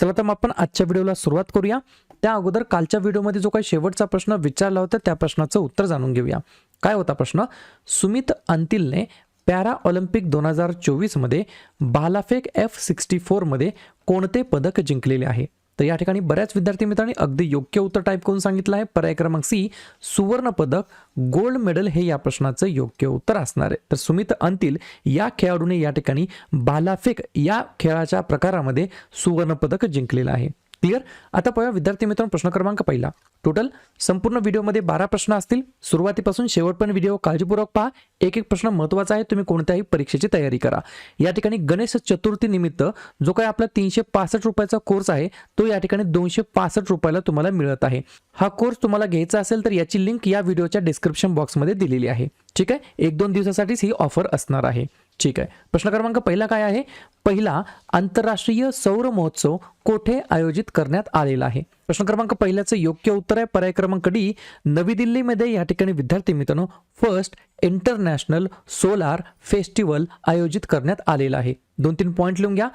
चला तर मग आपण आजच्या व्हिडिओला सुरुवात करूया. त्या अगोदर कालच्या व्हिडिओमध्ये जो काही शेवटचा प्रश्न विचारला होता त्या प्रश्नाचं उत्तर जाणून घेऊया. काय होता प्रश्न? सुमित अंतिलने पॅरा ऑलिम्पिक दोन हजार चोवीसमध्ये बालाफेक एफ सिक्स्टी फोरमध्ये कोणते पदक जिंकलेले आहे? तर या ठिकाणी बऱ्याच विद्यार्थी मित्रांनी अगदी योग्य उत्तर टाईप करून सांगितलं आहे. पर्याय क्रमांक सी सुवर्णपदक गोल्ड मेडल हे या प्रश्नाचं योग्य उत्तर असणार आहे. तर सुमित अंतिल या खेळाडूने या ठिकाणी भालाफेक या खेळाच्या प्रकारामध्ये सुवर्णपदक जिंकलेलं आहे. क्लिअर? आता पाहूया विद्यार्थी मित्रांनो प्रश्न क्रमांक पहिला. टोटल संपूर्ण व्हिडिओमध्ये बारा प्रश्न असतील. सुरुवातीपासून शेवटपर्यंत व्हिडिओ काळजीपूर्वक पहा. एक एक प्रश्न महत्त्वाचा आहे. तुम्ही कोणत्याही परीक्षेची तयारी करा. या ठिकाणी गणेश चतुर्थी निमित्त जो काही आपला तीनशे पासष्ट रुपयाचा कोर्स आहे तो या ठिकाणी दोनशे पासष्ट रुपयाला तुम्हाला मिळत आहे. हा कोर्स तुम्हाला घ्यायचा असेल तर याची लिंक या व्हिडिओच्या डिस्क्रिप्शन बॉक्समध्ये दिलेली आहे. ठीक आहे? एक दोन दिवसासाठीच ही ऑफर असणार आहे. ठीक आहे. प्रश्न क्रमांक पहिला काय आहे? पहिला आंतरराष्ट्रीय सौर महोत्सव कोठे आयोजित करण्यात आलेला आहे? प्रश्न क्रमांक पहिल्याचं योग्य उत्तर आहे. पर्याय क्रमांक डी नवी दिल्लीमध्ये या ठिकाणी विद्यार्थी मित्रांनो फर्स्ट इंटरनॅशनल सोलार फेस्टिवल आयोजित करण्यात आलेला आहे. दोन तीन पॉईंट लिहून घ्या.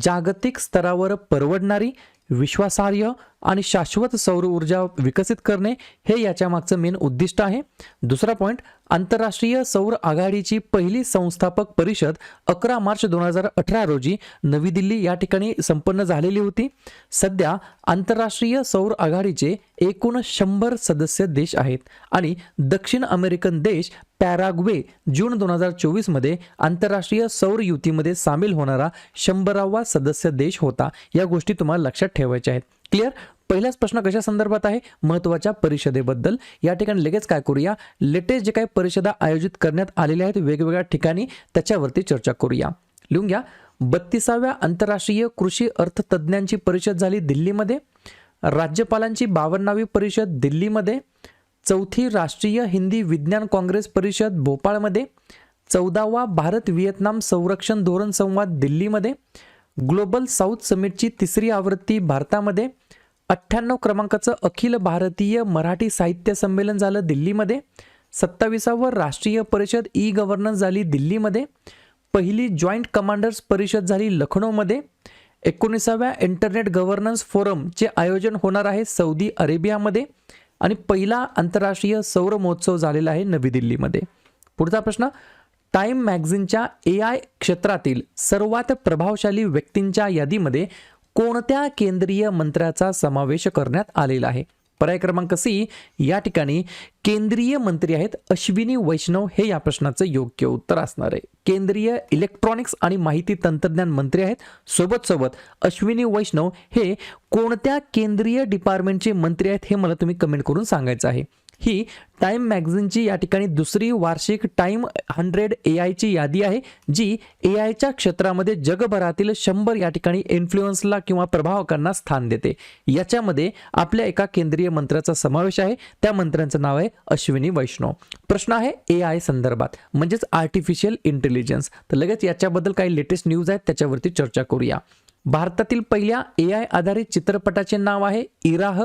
जागतिक स्तरावर परवडणारी विश्वासार्ह आणि शाश्वत सौर ऊर्जा विकसित करणे हे याच्या मागचं मेन उद्दिष्ट आहे. दुसरा पॉईंट आंतरराष्ट्रीय सौर आघाडीची पहिली संस्थापक परिषद अकरा मार्च दोन हजार अठरा रोजी नवी दिल्ली या ठिकाणी संपन्न झालेली होती. सध्या आंतरराष्ट्रीय सौर आघाडीचे एकूण शंभर सदस्य देश आहेत आणि दक्षिण अमेरिकन देश पॅराग्वे जून दोन हजार चोवीसमध्ये आंतरराष्ट्रीय सौर युतीमध्ये सामील होणारा शंभरावा सदस्य देश होता. या गोष्टी तुम्हाला लक्षात ठेवायच्या आहेत. क्लिअर पहिलाच प्रश्न कशा संदर्भात आहे? महत्त्वाच्या परिषदेबद्दल. या ठिकाणी लगेच काय करूया? लेटेस्ट जे काही परिषदा आयोजित करण्यात आलेल्या आहेत वेगवेगळ्या ठिकाणी त्याच्यावरती चर्चा करूया. लिहून घ्या. बत्तीसाव्या आंतरराष्ट्रीय कृषी अर्थतज्ञांची परिषद झाली दिल्लीमध्ये. राज्यपालांची बावन्नावी परिषद दिल्लीमध्ये. चौथी राष्ट्रीय हिंदी विज्ञान काँग्रेस परिषद भोपाळमध्ये चौदावा भारत व्हिएतनाम संरक्षण धोरण संवाद दिल्लीमध्ये ग्लोबल साऊथ समिटची तिसरी आवृत्ती भारतामध्ये अठ्ठ्याण्णव क्रमांकाचं अखिल भारतीय मराठी साहित्य संमेलन झालं दिल्लीमध्ये सत्तावीसावं राष्ट्रीय परिषद ई गव्हर्नन्स झाली दिल्लीमध्ये पहिली जॉईंट कमांडर्स परिषद झाली लखनौमध्ये एकोणीसाव्या इंटरनेट गव्हर्नन्स फोरमचे आयोजन होणार आहे सौदी अरेबियामध्ये आणि पहिला आंतरराष्ट्रीय सौर महोत्सव झालेला आहे नवी दिल्लीमध्ये. पुढचा प्रश्न टाइम मॅगझिनच्या ए आय क्षेत्रातील सर्वात प्रभावशाली व्यक्तींच्या यादीमध्ये कोणत्या केंद्रीय मंत्र्याचा समावेश करण्यात आलेला आहे? पर्याय क्रमांक सी या ठिकाणी केंद्रीय मंत्री आहेत अश्विनी वैष्णव हे या प्रश्नाचं योग्य उत्तर असणार आहे. केंद्रीय इलेक्ट्रॉनिक्स आणि माहिती तंत्रज्ञान मंत्री आहेत. सोबत सोबत अश्विनी वैष्णव हे कोणत्या केंद्रीय डिपार्टमेंटचे मंत्री आहेत हे मला तुम्ही कमेंट करून सांगायचं आहे. ही टाइम मॅगझिनची या ठिकाणी दुसरी वार्षिक टाइम हंड्रेड ए आयची यादी आहे जी ए आयच्या क्षेत्रामध्ये जगभरातील शंभर या ठिकाणी इन्फ्लुएन्सला किंवा प्रभावकांना स्थान देते. याच्यामध्ये आपल्या एका केंद्रीय मंत्र्याचा समावेश आहे त्या मंत्र्यांचं नाव आहे अश्विनी वैष्णव. प्रश्न आहे ए आय संदर्भात म्हणजेच आर्टिफिशियल इंटेलिजन्स तर लगेच याच्याबद्दल काही लेटेस्ट न्यूज आहेत त्याच्यावरती चर्चा करूया. भारतातील पहिल्या ए आय आधारित चित्रपटाचे नाव आहे इराह.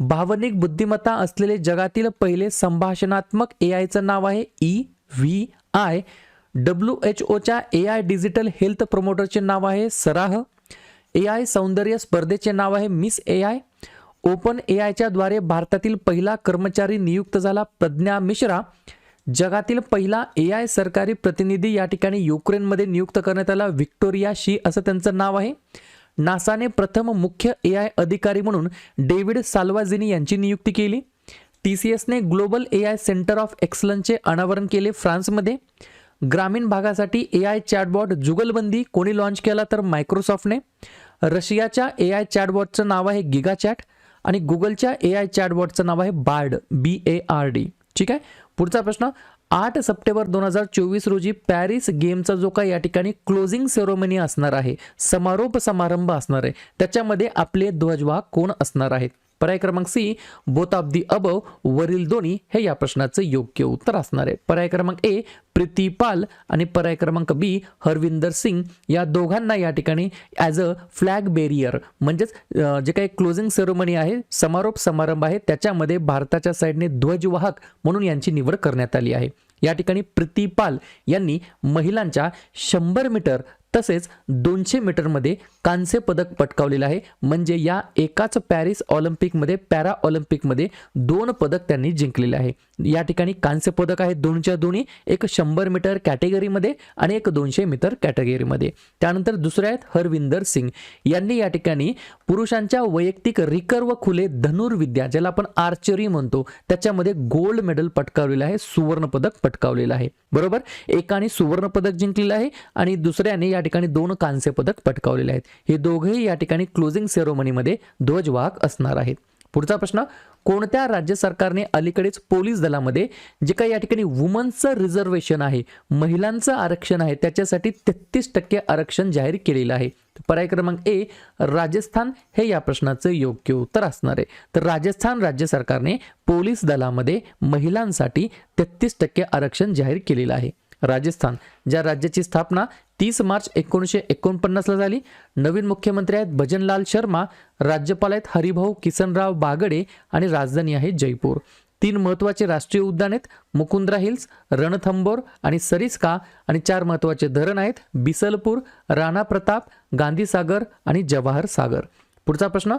भावनिक बुद्धिमत्ता असलेले जगातील पहिले संभाषणात्मक ए आयचं नाव आहे E V I W H ओच्या ए आय डिजिटल हेल्थ प्रमोटरचे नाव आहे सराह. ए आय सौंदर्य स्पर्धेचे नाव आहे Miss A I open A आयच्या द्वारे भारतातील पहिला कर्मचारी नियुक्त झाला प्रज्ञा मिश्रा. जगातील पहिला ए आय सरकारी प्रतिनिधी या ठिकाणी युक्रेनमध्ये नियुक्त करण्यात आला व्हिक्टोरिया शी असं त्यांचं नाव आहे. नासाने प्रथम मुख्य ए आय अधिकारी म्हणून डेव्हिड साल्वाझिनी यांची नियुक्ती केली. टी सी एसने global A I centre of एक्सलन्सचे अनावरण केले फ्रान्समध्ये. ग्रामीण भागासाठी ए आय चॅटबॉट जुगलबंदी कोणी लॉन्च केला तर मायक्रोसॉफ्टने. रशियाच्या ए आय चॅटबॉटचं नाव आहे गिगा चॅट आणि गुगलच्या ए आय चॅटबॉटचं नाव आहे Bard B A R D ठीक आहे? पुढचा प्रश्न आठ सप्टेंबर दोन हजार चोवीस रोजी पॅरिस गेमचा जो काही या ठिकाणी क्लोजिंग सेरोमनी असणार आहे समारोप समारंभ असणार आहे त्याच्यामध्ये आपले ध्वजवाहक कोण असणार आहेत? पर्याय क्रमांक C both of the above वरील दोन्ही हे या प्रश्नाचं योग्य उत्तर असणार आहे. पर्याय क्रमांक ए प्रीती पाल आणि पर्याय क्रमांक बी हरविंदर सिंग. या दोघांना या ठिकाणी ॲज अ फ्लॅग बेरियर म्हणजेच जे काही क्लोजिंग सेरेमनी आहे समारोप समारंभ आहे त्याच्यामध्ये भारताच्या साईडने ध्वजवाहक म्हणून यांची निवड करण्यात आली आहे. या ठिकाणी प्रीती पाल यांनी महिलांच्या शंभर मीटर तसेच दोनशे मीटरमध्ये कांस्य पदक पटकावलेलं आहे. म्हणजे या एकाच पॅरिस ऑलिम्पिकमध्ये पॅरा ऑलिम्पिकमध्ये दोन पदक त्यांनी जिंकलेले आहे. या ठिकाणी कांस्य पदक आहे दोनच्या दोन्ही एक शंभर मीटर कॅटेगरीमध्ये आणि एक दोनशे मीटर कॅटेगरीमध्ये. त्यानंतर दुसरे आहेत हरविंदर सिंग. यांनी या ठिकाणी पुरुषांच्या वैयक्तिक रिकर्व खुले धनुर्विद्या ज्याला आपण आर्चरी म्हणतो त्याच्यामध्ये गोल्ड मेडल पटकावलेलं आहे सुवर्णपदक पटकावलेलं आहे. बरोबर? एकाने सुवर्णपदक जिंकलेलं आहे आणि दुसऱ्याने या ठिकाणी दोन कांस्य पदक पटकावलेले आहेत. हे दोघेही या ठिकाणी क्लोजिंग सेरोमनीमध्ये ध्वजवाहक असणार आहेत. पुढचा प्रश्न कोणत्या राज्य सरकारने अलीकडेच पोलीस दलामध्ये जे काही या ठिकाणी वुमन्सचं रिझर्वेशन आहे महिलांचं आरक्षण आहे त्याच्यासाठी तेहतीस टक्के आरक्षण जाहीर केलेलं आहे? पर्याय क्रमांक ए राजस्थान हे या प्रश्नाचं योग्य उत्तर असणार आहे. तर राजस्थान राज्य सरकारने पोलीस दलामध्ये महिलांसाठी तेहतीस टक्के आरक्षण जाहीर केलेलं आहे. राजस्थान ज्या राज्याची स्थापना तीस मार्च एकोणीसशे एकोणपन्नासला झाली. नवीन मुख्यमंत्री आहेत भजनलाल शर्मा राज्यपाल आहेत हरिभाऊ किसनराव बागडे आणि राजधानी आहे जयपूर. तीन महत्त्वाचे राष्ट्रीय उद्यान आहेत मुकुंद्रा हिल्स रणथंबोर आणि सरिस्का आणि चार महत्त्वाचे धरण आहेत बिसलपूर राणा प्रताप गांधीसागर आणि जवाहर सागर. पुढचा प्रश्न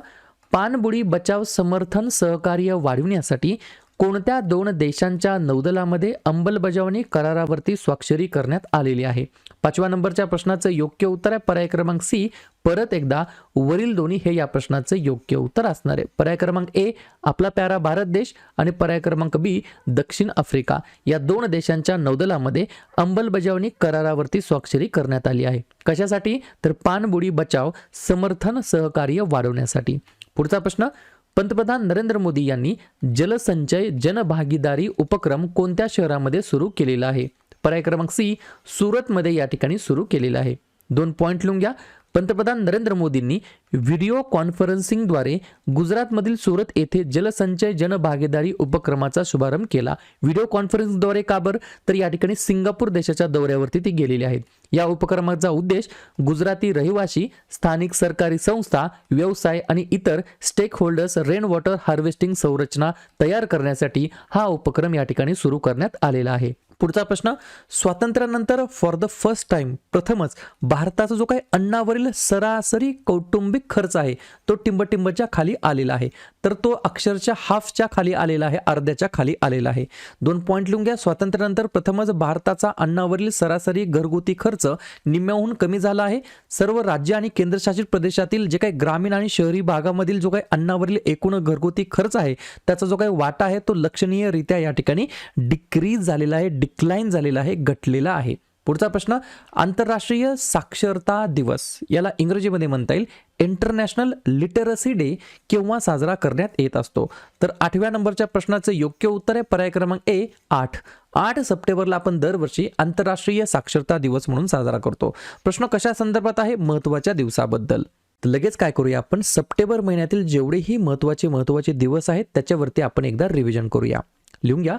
पाणबुडी बचाव समर्थन सहकार्य वाढविण्यासाठी कोणत्या दोन देशांच्या नौदलामध्ये अंमलबजावणी करारावरती स्वाक्षरी करण्यात आलेली आहे? पाचव्या नंबरच्या प्रश्नाचं योग्य उत्तर आहे पर्याय क्रमांक सी. परत एकदा वरील दोन्ही हे या प्रश्नाचं योग्य उत्तर असणार आहे. पर्याय क्रमांक ए आपला प्यारा भारत देश आणि पर्याय क्रमांक बी दक्षिण आफ्रिका. या दोन देशांच्या नौदलामध्ये अंमलबजावणी करारावरती स्वाक्षरी करण्यात आली आहे. कशासाठी? तर पाणबुडी बचाव समर्थन सहकार्य वाढवण्यासाठी. पुढचा प्रश्न पंतप्रधान नरेंद्र मोदी यांनी जलसंचय जनभागीदारी उपक्रम कोणत्या शहरामध्ये सुरू केलेला आहे? पर्याय क्रमांक सी सुरतमध्ये या ठिकाणी सुरू केलेला आहे. दोन पॉईंट लिहून घ्या पंतप्रधान नरेंद्र मोदींनी व्हिडिओ कॉन्फरन्सिंगद्वारे गुजरातमधील सुरत येथे जलसंचय जनभागीदारी उपक्रमाचा शुभारंभ केला. व्हिडिओ कॉन्फरन्सिंगद्वारे का बरं? तर या ठिकाणी सिंगापूर देशाच्या दौऱ्यावरती ते गेलेले आहेत. या उपक्रमाचा उद्देश गुजराती रहिवासी स्थानिक सरकारी संस्था व्यवसाय आणि इतर stakeholders rain water harvesting संरचना तयार करण्यासाठी हा उपक्रम या ठिकाणी सुरू करण्यात आलेला आहे. पुढचा प्रश्न स्वातंत्र्यानंतर फॉर द फर्स्ट टाइम प्रथमच भारताचा जो काही अन्नावरील सरासरी कौटुंबिक खर्च आहे तो टिंबटिंबच्या खाली आलेला आहे. तर तो अक्षरशः हाफच्या खाली आलेला आहे अर्ध्याच्या खाली आलेला आहे. दोन पॉईंट लिहून घ्या. स्वातंत्र्यानंतर प्रथमच भारताचा अन्नावरील सरासरी घरगुती खर्च निम्म्याहून कमी झाला आहे. सर्व राज्य आणि केंद्रशासित प्रदेशातील जे काही ग्रामीण आणि शहरी भागामधील जो काही अन्नावरील एकूण घरगुती खर्च आहे त्याचा जो काही वाटा आहे तो लक्षणीयरित्या या ठिकाणी डिक्रीज झालेला आहे डिक्लाईन झालेला आहे घटलेला आहे. पुढचा प्रश्न आंतरराष्ट्रीय साक्षरता दिवस. याला इंग्रजीमध्ये म्हणता येईल इंटरनॅशनल लिटरसी डे केव्हा साजरा करण्यात येत असतो. तर आठव्या नंबरच्या प्रश्नाचं योग्य उत्तर आहे पर्याय क्रमांक ए आठ. आठ सप्टेंबरला आपण दरवर्षी आंतरराष्ट्रीय साक्षरता दिवस म्हणून साजरा करतो. प्रश्न कशा संदर्भात आहे? महत्त्वाच्या दिवसाबद्दल. तर लगेच काय करूया आपण? सप्टेंबर महिन्यातील जेवढेही महत्त्वाचे महत्त्वाचे दिवस आहेत त्याच्यावरती आपण एकदा रिव्हिजन करूया. लिहून घ्या.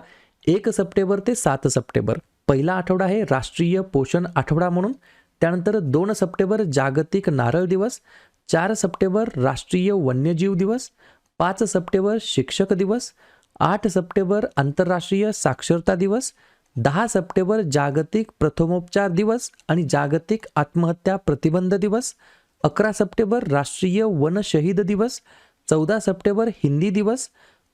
एक सप्टेंबर ते सात सप्टेंबर. पहिला आठवडा आहे राष्ट्रीय पोषण आठवडा म्हणून. त्यानंतर दोन सप्टेंबर जागतिक नारळ दिवस चार सप्टेंबर राष्ट्रीय वन्यजीव दिवस पाच सप्टेंबर शिक्षक दिवस आठ सप्टेंबर आंतरराष्ट्रीय साक्षरता दिवस दहा सप्टेंबर जागतिक प्रथमोपचार दिवस आणि जागतिक आत्महत्या प्रतिबंध दिवस अकरा सप्टेंबर राष्ट्रीय वन शहीद दिवस चौदा सप्टेंबर हिंदी दिवस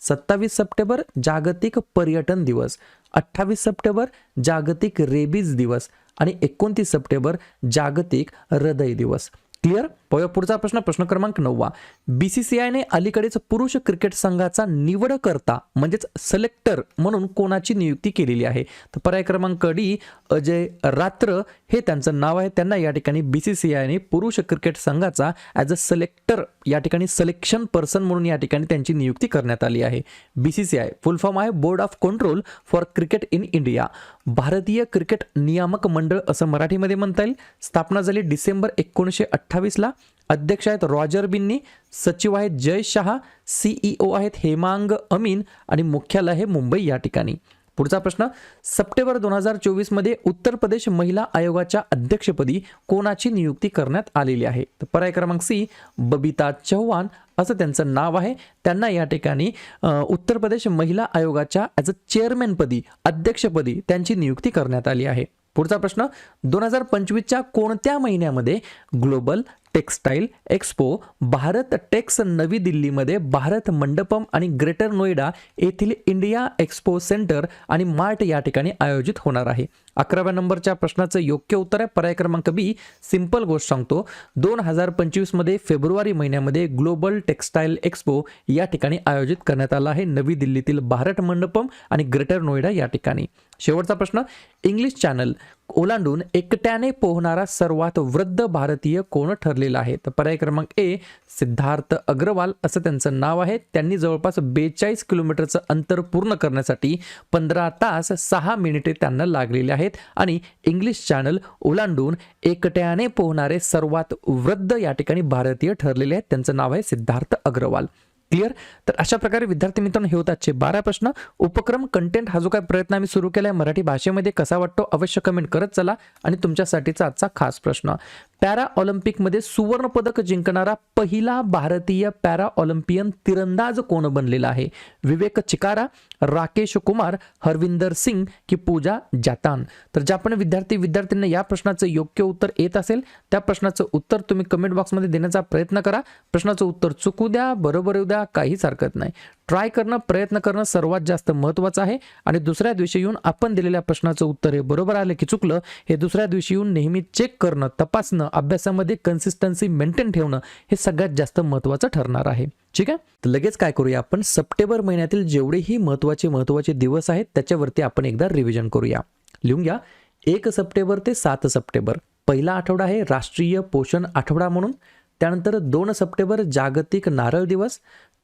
सत्तावीस सप्टेंबर जागतिक पर्यटन दिवस अठ्ठावीस सप्टेंबर जागतिक रेबीज दिवस आणि एकोणतीस सप्टेंबर जागतिक हृदय दिवस. क्लिअर? पाहूया पुढचा प्रश्न प्रश्न क्रमांक नववा. बी सी सी आयने अलीकडेच पुरुष क्रिकेट संघाचा निवडकर्ता म्हणजेच सिलेक्टर म्हणून कोणाची नियुक्ती केलेली आहे? तर पर्याय क्रमांक डी अजय रात्र हे त्यांचं नाव आहे. त्यांना या ठिकाणी बी सी सी आयने पुरुष क्रिकेट संघाचा ॲज अ सिलेक्टर या ठिकाणी सिलेक्शन पर्सन म्हणून या ठिकाणी त्यांची नियुक्ती करण्यात आली आहे. B C C I full form आहे board of control for cricket in India भारतीय क्रिकेट नियामक मंडळ असं मराठीमध्ये म्हणता येईल. स्थापना झाली डिसेंबर एकोणीसशे अठ्ठावीसला अध्यक्ष आहेत रॉजर बिन्नी सचिव आहेत जय शहा सीईओ आहेत हेमांग अमीन आणि मुख्यालय आहे मुंबई या ठिकाणी. पुढचा प्रश्न सप्टेंबर दोन हजार चोवीसमध्ये उत्तर प्रदेश महिला आयोगाच्या अध्यक्षपदी कोणाची नियुक्ती करण्यात आलेली आहे? तर पर्याय क्रमांक सी बबिता चव्हाण असं त्यांचं नाव आहे. त्यांना या ठिकाणी उत्तर प्रदेश महिला आयोगाच्या ॲज अ चेअरमॅनपदी अध्यक्षपदी त्यांची नियुक्ती करण्यात आली आहे. पुढचा प्रश्न दोन हजार पंचवीसच्या कोणत्या महिन्यामध्ये global textile expo Bharat Tex नवी दिल्लीमध्ये भारत मंडपम आणि ग्रेटर नोएडा येथील इंडिया एक्सपो सेंटर आणि मार्ट या ठिकाणी आयोजित होणार आहे. अकराव्या नंबरच्या प्रश्नाचं योग्य उत्तर आहे. पर्याय क्रमांक बी सिंपल गोष्ट सांगतो. दोन हजार पंचवीसमध्ये फेब्रुवारी महिन्यामध्ये ग्लोबल टेक्स्टाईल एक्सपो या ठिकाणी आयोजित करण्यात आला आहे. नवी दिल्लीतील भारत मंडपम आणि ग्रेटर नोएडा या ठिकाणी. शेवटचा प्रश्न इंग्लिश चॅनल ओलांडून एकट्याने पोहणारा सर्वात वृद्ध भारतीय कोण ठरलेला आहे? तर पर्याय क्रमांक ए सिद्धार्थ अग्रवाल असं त्यांचं नाव आहे. त्यांनी जवळपास बेचाळीस किलोमीटरचं अंतर पूर्ण करण्यासाठी पंधरा तास सहा मिनिटे त्यांना लागलेले आहेत. आणि इंग्लिश चॅनल ओलांडून एकट्याने पोहणारे सर्वात वृद्ध या ठिकाणी भारतीय ठरलेले आहेत. त्यांचं नाव आहे सिद्धार्थ अग्रवाल. क्लिअर तर अशा प्रकारे विद्यार्थी मित्रांनो हे होत आजचे बारा प्रश्न. उपक्रम कंटेंट हा जो काय प्रयत्न आम्ही सुरू केला आहे मराठी भाषेमध्ये कसा वाटतो अवश्य कमेंट करत चला. आणि तुमच्यासाठीचा आजचा खास प्रश्न. पॅरा ऑलिम्पिकमध्ये सुवर्ण पदक जिंकणारा पहिला भारतीय पॅरा ऑलिम्पियन तिरंदाज कोण बनलेला आहे? विवेक चिकारा राकेश कुमार हरविंदर सिंग की पूजा जातान? तर ज्या पण विद्यार्थी विद्यार्थ्यांना या प्रश्नाचं योग्य उत्तर येत असेल त्या प्रश्नाचं उत्तर तुम्ही कमेंट बॉक्समध्ये देण्याचा प्रयत्न करा. प्रश्नाचं उत्तर चुकू द्या बरोबर येऊ द्या काहीच हरकत नाही. ट्राय करणं प्रयत्न करणं सर्वात जास्त महत्त्वाचं आहे. आणि दुसऱ्या दिवशी येऊन आपण दिलेल्या प्रश्नाचं उत्तर हे बरोबर आलं की चुकलं हे दुसऱ्या दिवशी येऊन नेहमी चेक करणं तपासणं अभ्यासामध्ये कन्सिस्टन्सी मेंटेन ठेवणं हे सगळ्यात जास्त महत्त्वाचं ठरणार आहे. ठीक आहे? तर लगेच काय करूया आपण? सप्टेंबर महिन्यातील जेवढेही महत्त्वाचे महत्त्वाचे दिवस आहेत त्याच्यावरती आपण एकदा रिव्हिजन करूया. लिहून घ्या. एक सप्टेंबर ते सात सप्टेंबर. पहिला आठवडा आहे राष्ट्रीय पोषण आठवडा म्हणून. त्यानंतर दोन सप्टेंबर जागतिक नारळ दिवस.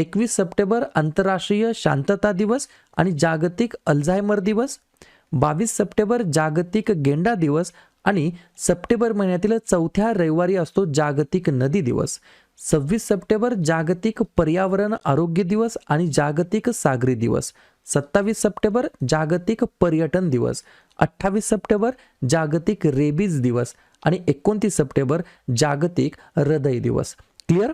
एकवीस सप्टेंबर आंतरराष्ट्रीय शांतता दिवस आणि जागतिक अल्झायमर दिवस बावीस सप्टेंबर जागतिक गेंडा दिवस आणि सप्टेंबर महिन्यातील चौथ्या रविवारी असतो जागतिक नदी दिवस. सव्वीस सप्टेंबर जागतिक पर्यावरण आरोग्य दिवस आणि जागतिक सागरी दिवस. सत्तावीस सप्टेंबर जागतिक पर्यटन दिवस. अठ्ठावीस सप्टेंबर जागतिक रेबीज दिवस आणि एकोणतीस सप्टेंबर जागतिक हृदय दिवस. क्लिअर?